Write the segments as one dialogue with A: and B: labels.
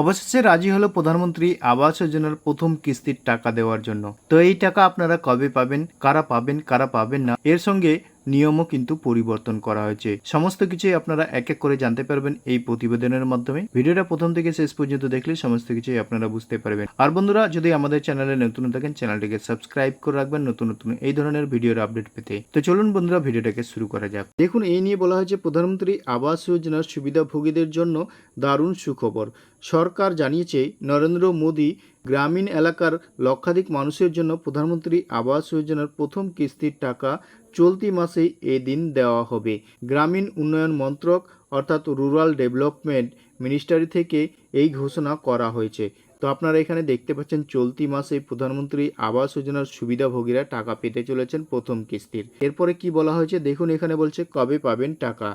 A: অবশেষে রাজি হলো প্রধানমন্ত্রী আবাস যোজনার প্রথম কিস্তির টাকা দেওয়ার জন্য। তো এই টাকা আপনারা কবে পাবেন, কারা পাবেন কারা পাবেন না, এর সঙ্গে নিয়মও কিন্তু পরিবর্তন করা হয়েছে। সমস্ত কিছুই আপনারা এক এক করে জানতে পারবেন এই প্রতিবেদনের মাধ্যমে। ভিডিওটা প্রথম থেকে শেষ পর্যন্ত দেখলে সমস্ত কিছুই আপনারা বুঝতে পারবেন। আর বন্ধুরা, যদি আমাদের চ্যানেলে নতুন থাকেন, চ্যানেলটিকে সাবস্ক্রাইব করে রাখবেন নতুন নতুন এই ধরনের ভিডিওর আপডেট পেতে। তো চলুন বন্ধুরা, ভিডিওটাকে শুরু করা যাক। দেখুন, এই নিয়ে বলা হয়েছে, প্রধানমন্ত্রী আবাস যোজনার সুবিধাভোগীদের জন্য দারুণ সুখবর। সরকার জানিয়েছে, নরেন্দ্র মোদী গ্রামীণ এলাকার লক্ষাধিক মানুষের জন্য প্রধানমন্ত্রী আবাস যোজনার প্রথম কিস্তির টাকা চলতি মাসেই এদিন দেওয়া হবে। গ্রামীণ উন্নয়ন মন্ত্রক, অর্থাৎ রুরাল ডেভেলপমেন্ট মিনিস্টারি থেকে এই ঘোষণা করা হয়েছে। তো আপনারা এখানে দেখতে পাচ্ছেন, চলতি মাসে প্রধানমন্ত্রী আবাস যোজনার সুবিধাভোগীরা টাকা পেতে চলেছেন প্রথম কিস্তির। এরপরে কি বলা হয়েছে? দেখুন, এখানে বলছে, কবে পাবেন টাকা?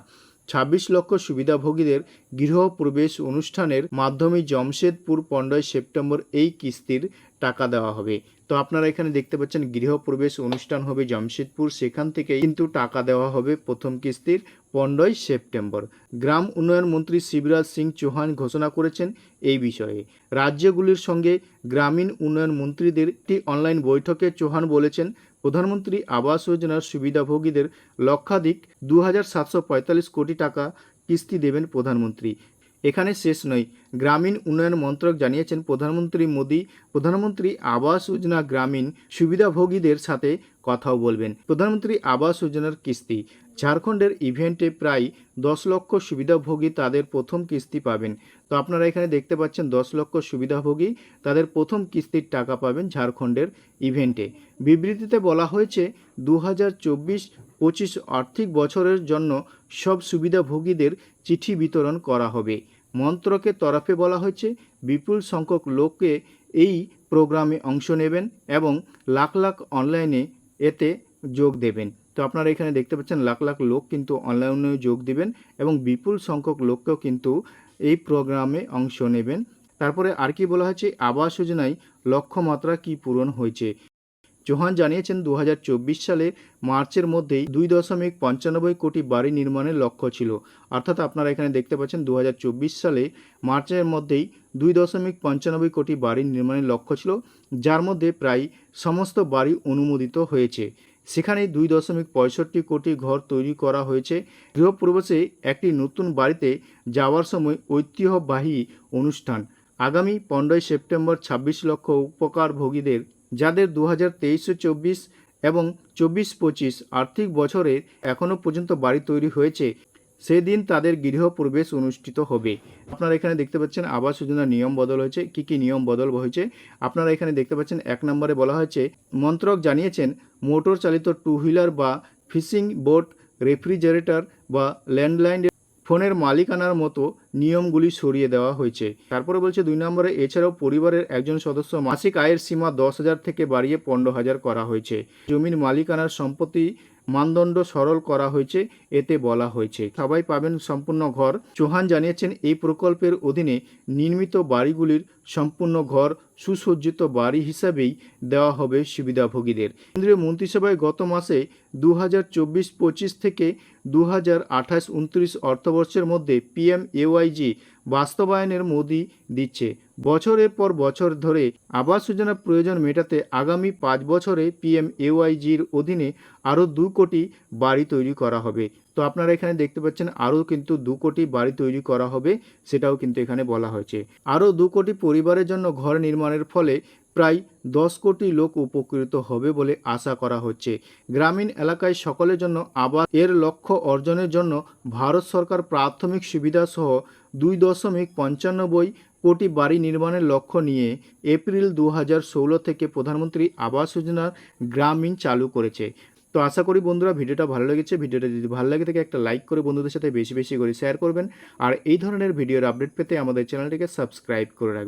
A: ছাব্বিশ লক্ষ সুবিধাভোগীদের গৃহপ্রবেশ অনুষ্ঠানের মাধ্যমে জমশেদপুর পনেরোই সেপ্টেম্বর এই কিস্তির টাকা দেওয়া হবে। তো আপনারা এখানে দেখতে পাচ্ছেন গৃহপ্রবেশ অনুষ্ঠান হবে জামশেদপুর, সেখান থেকে কিন্তু টাকা দেওয়া হবে প্রথম কিস্তির পনেরোই সেপ্টেম্বর। গ্রাম উন্নয়ন মন্ত্রী শিবরাজ সিং চৌহান ঘোষণা করেছেন এই বিষয়ে। রাজ্যগুলির সঙ্গে গ্রামীণ উন্নয়ন মন্ত্রীদের একটি অনলাইন বৈঠকে চৌহান বলেছেন প্রধানমন্ত্রী আবাস যোজনার সুবিধাভোগীদের লক্ষাধিক দু হাজার সাতশো পঁয়তাল্লিশ কোটি টাকা কিস্তি দেবেন প্রধানমন্ত্রী। এখানে শেষ নয়। গ্রামীণ উন্নয়ন মন্ত্রক জানিয়েছেন প্রধানমন্ত্রী মোদী। প্রধানমন্ত্রী আবাস যোজনা গ্রামীণ সুবিধাভোগীদের সাথে কথাও বলবেন। প্রধানমন্ত্রী আবাস যোজনার কিস্তি। ঝাড়খণ্ডের ইভেন্টে প্রায় দশ লক্ষ সুবিধাভোগী তাদের প্রথম কিস্তি পাবেন। তো আপনারা এখানে দেখতে পাচ্ছেন দশ লক্ষ সুবিধাভোগী তাদের প্রথম কিস্তির টাকা পাবেন ঝাড়খণ্ডের ইভেন্টে। বিবৃতিতে বলা হয়েছে দু হাজার চব্বিশ পঁচিশ আর্থিক বছরের জন্য সব সুবিধাভোগীদের চিঠি বিতরণ করা হবে। মন্ত্রকের তরফে বলা হয়েছে, বিপুল সংখ্যক লোককে এই প্রোগ্রামে অংশ নেবেন এবং লাখ লাখ অনলাইনে এতে যোগ দেবেন। তো আপনারা এখানে দেখতে পাচ্ছেন লাখ লাখ লোক কিন্তু অনলাইনে যোগ দিবেন এবং বিপুল সংখ্যক লোককেও কিন্তু এই প্রোগ্রামে অংশ নেবেন। তারপরে আর কি বলা হয়েছে, আবাস যোজনায় লক্ষ্যমাত্রা কি পূরণ হয়েছে? চৌহান জানিয়েছেন দু হাজার চব্বিশ সালে মার্চের মধ্যেই দুই দশমিক পঞ্চানব্বই কোটি বাড়ি নির্মাণের লক্ষ্য ছিল। অর্থাৎ আপনারা এখানে দেখতে পাচ্ছেন দু হাজার চব্বিশ সালে মার্চের মধ্যেই দুই দশমিক পঞ্চানব্বই কোটি বাড়ি নির্মাণের লক্ষ্য ছিল, যার মধ্যে প্রায় সমস্ত বাড়ি অনুমোদিত হয়েছে। সেখানে দুই দশমিক পঁয়ষট্টি কোটি ঘর তৈরি করা হয়েছে। গৃহপ্রবেশে একটি নতুন বাড়িতে যাওয়ার সময় ঐতিহ্যবাহী অনুষ্ঠান। আগামী পনেরোই সেপ্টেম্বর ছাব্বিশ লক্ষ উপকারভোগীদের, যাদের দু হাজার তেইশ চব্বিশ এবং চব্বিশ পঁচিশ আর্থিক বছরে এখনও পর্যন্ত বাড়ি তৈরি হয়েছে সেদিন তাদের গৃহপ্রবেশ অনুষ্ঠিত হবে। আপনারা এখানে দেখতে পাচ্ছেন আবাস যোজনার নিয়ম বদল হয়েছে। কি কি নিয়ম বদল হয়েছে? আপনারা এখানে দেখতে পাচ্ছেন এক নম্বরে বলা হয়েছে, মন্ত্রক জানিয়েছেন, মোটর চালিত টু হুইলার বা ফিশিং বোট, রেফ্রিজারেটর বা ল্যান্ডলাইন ফোনের মালিকানার মতো নিয়মগুলি সরিয়ে দেওয়া হয়েছে। তারপরে বলছে দুই নম্বরে, এছাড়াও পরিবারের একজন সদস্য মাসিক আয়ের সীমা দশ হাজার থেকে বাড়িয়ে পনেরো হাজার করা হয়েছে। জমির মালিকানার সম্পত্তি মানদণ্ড সরল করা হয়েছে, এতে বলা হয়েছে। সবাই পাবেন সম্পূর্ণ ঘর। চৌহান জানিয়েছেন, এই প্রকল্পের অধীনে নির্মিত বাড়িগুলির সম্পূর্ণ ঘর, সুসজ্জিত বাড়ি হিসাবেই দেওয়া হবে সুবিধাভোগীদের। কেন্দ্রীয় মন্ত্রিসভায় গত মাসে দু হাজার চব্বিশ পঁচিশ থেকে দু হাজার আঠাশ উনত্রিশ অর্থবর্ষের মধ্যে পিএম এওয়াইজি বাস্তবায়নের মোদি দিচ্ছে। বছরের পর বছর ধরে আবাস যোজনা প্রয়োজন মেটাতে আগামী পাঁচ বছরে পিএম এওয়াইজির অধীনে আরও দু কোটি বাড়ি তৈরি করা হবে। তো আপনারা এখানে দেখতে পাচ্ছেন আরও কিন্তু দু কোটি বাড়ি তৈরি করা হবে, সেটাও কিন্তু এখানে বলা হয়েছে। আরও দু কোটি পরিবারের জন্য ঘর নির্মাণের ফলে প্রায় দশ কোটি লোক উপকৃত হবে বলে আশা করা হচ্ছে। গ্রামীণ এলাকায় সকলের জন্য আবাস এর লক্ষ্য অর্জনের জন্য ভারত সরকার প্রাথমিক সুবিধা সহ দুই দশমিক পঞ্চানব্বই কোটি বাড়ি নির্মাণের লক্ষ্য নিয়ে এপ্রিল দু হাজার ষোলো থেকে প্রধানমন্ত্রী আবাস যোজনার গ্রামীণ চালু করেছে। তো আশা করি বন্ধুরা ভিডিওটা ভালো লেগেছে। ভিডিওটা যদি ভালো লাগে থাকে একটা লাইক করে বন্ধুদের সাথে বেশি বেশি করে শেয়ার করবেন। আর এই ধরনের ভিডিওর আপডেট পেতে আমাদের চ্যানেলটিকে সাবস্ক্রাইব করে রাখবেন।